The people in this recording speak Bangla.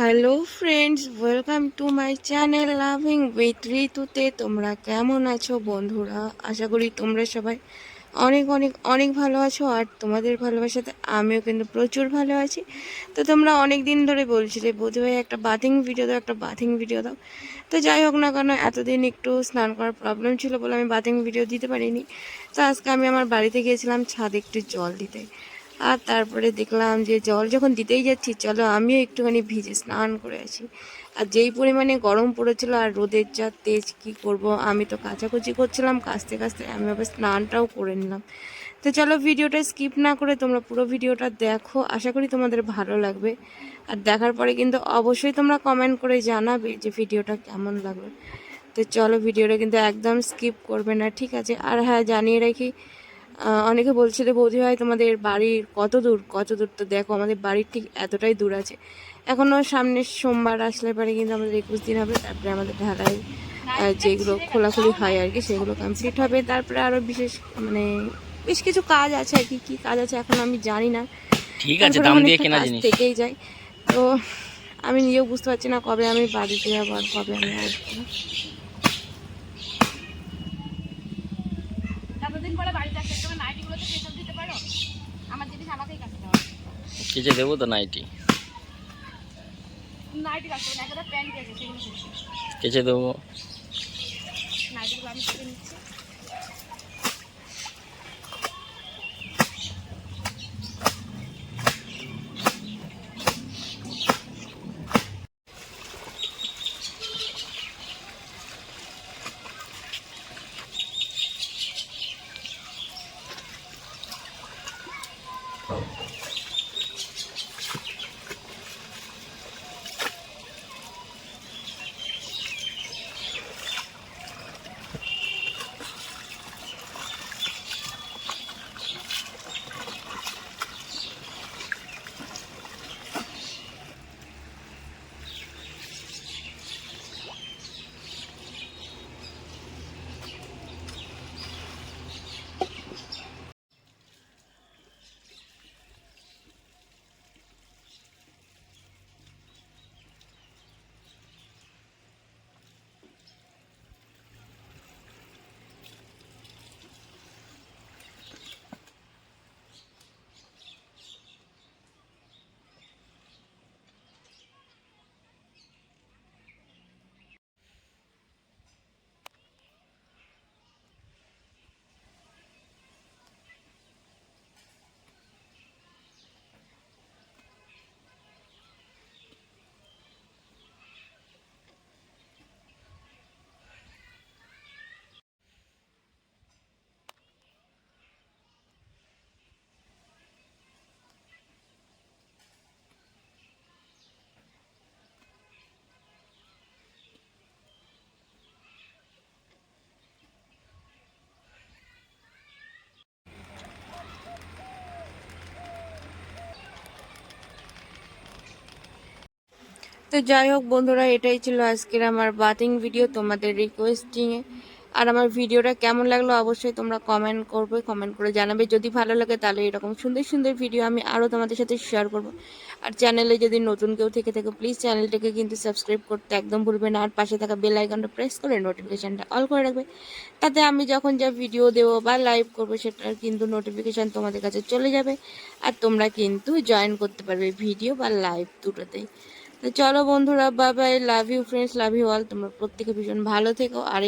Hello friends welcome to my channel loving with ঋতুতে তোমরা কেমন আছো বন্ধুরা? আশা করি তোমরা সবাই অনেক অনেক অনেক ভালো আছো। আর তোমাদের ভালোবাসাতে আমিও কিন্তু প্রচুর ভালো আছি। তো তোমরা অনেক দিন ধরে বলছিলে বোধ বোধহয় একটা বাথিং ভিডিও দাও, একটা বাথিং ভিডিও দাও। তো যাই হোক না কেন, এতদিন একটু স্নান করার প্রবলেম ছিল বলে আমি বাথিং ভিডিও দিতে পারিনি। তো আজকে আমি আমার বাড়িতে গিয়েছিলাম ছাদে একটু জল দিতে। আর তারপরে দেখলাম যে জল যখন দিতেই যাচ্ছি, চলো আমিও একটুখানি ভিজে স্নান করে আছি আর যেই পরিমাণে গরম পড়েছিল আর রোদের যা তেজ কি করব, আমি তো কাচাকুচি করছিলাম কাচতে কাচতে আমি আবার স্নানটাও করে নিলাম। তো চলো ভিডিওটা স্কিপ না করে তোমরা পুরো ভিডিওটা দেখো, আশা করি তোমাদের ভালো লাগবে। আর দেখার পরে কিন্তু অবশ্যই তোমরা কমেন্ট করে জানাবে যে ভিডিওটা কেমন লাগবে তো চলো ভিডিওটা কিন্তু একদম স্কিপ করবে না, ঠিক আছে? আর হ্যাঁ জানিয়ে রাখি অনেকে বলছিল বৌদি ভাই তোমাদের বাড়ির কত দূর? কত দূর তো দেখো আমাদের বাড়ির ঠিক এতটাই দূর আছে। এখনও সামনের সোমবার আসলে পরে কিন্তু আমাদের একুশ দিন হবে তারপরে আমাদের ঢালাই যেগুলো খোলাখুলি হয় আর কি সেগুলো কমপ্লিট হবে। তারপরে আরও বিশেষ মানে বেশ কিছু কাজ আছে আর কি কী কাজ আছে এখন আমি জানি না। ঠিক আছে দাম দিয়ে কেনা জিনিস। থেকেই যায়। তো আমি নিজেও বুঝতে পারছি না কবে আমি বাড়িতে যাব আর কবে আমি আসব এতদিন পরে বাড়িতে আসতে তোমার নাইটিগুলোতে প্রেশার দিতে পারো আমার জিনিস আমাকেই কাটতে হবে কেচে দেবো তো নাইটি। নাইটি কাটতে হবে তো যাই হোক বন্ধুরা, এটাই ছিল আজকের আমার বাথিং ভিডিও তোমাদের রিকোয়েস্টিংয়ে আর আমার ভিডিওটা কেমন লাগল অবশ্যই তোমরা কমেন্ট করবে কমেন্ট করে জানাবে। যদি ভালো লাগে তাহলে এরকম সুন্দর সুন্দর ভিডিও আমি আরও তোমাদের সাথে শেয়ার করব। আর চ্যানেলে যদি নতুন কেউ থেকে থাকে প্লিজ চ্যানেলটাকে কিন্তু সাবস্ক্রাইব করতে একদম ভুলবে না। আর পাশে থাকা বেল আইকনটা প্রেস করে নোটিফিকেশানটা অল করে রাখবে। তাতে আমি যখন যা ভিডিও দেবো বা লাইভ করব, সেটার কিন্তু নোটিফিকেশান তোমাদের কাছে চলে যাবে। আর তোমরা কিন্তু জয়েন করতে পারবে ভিডিও বা লাইভ দুটোতেই। চলো বন্ধুরা bye bye love you friends love you all তোমরা প্রত্যেকে ভীষণ ভালো থেকো। আর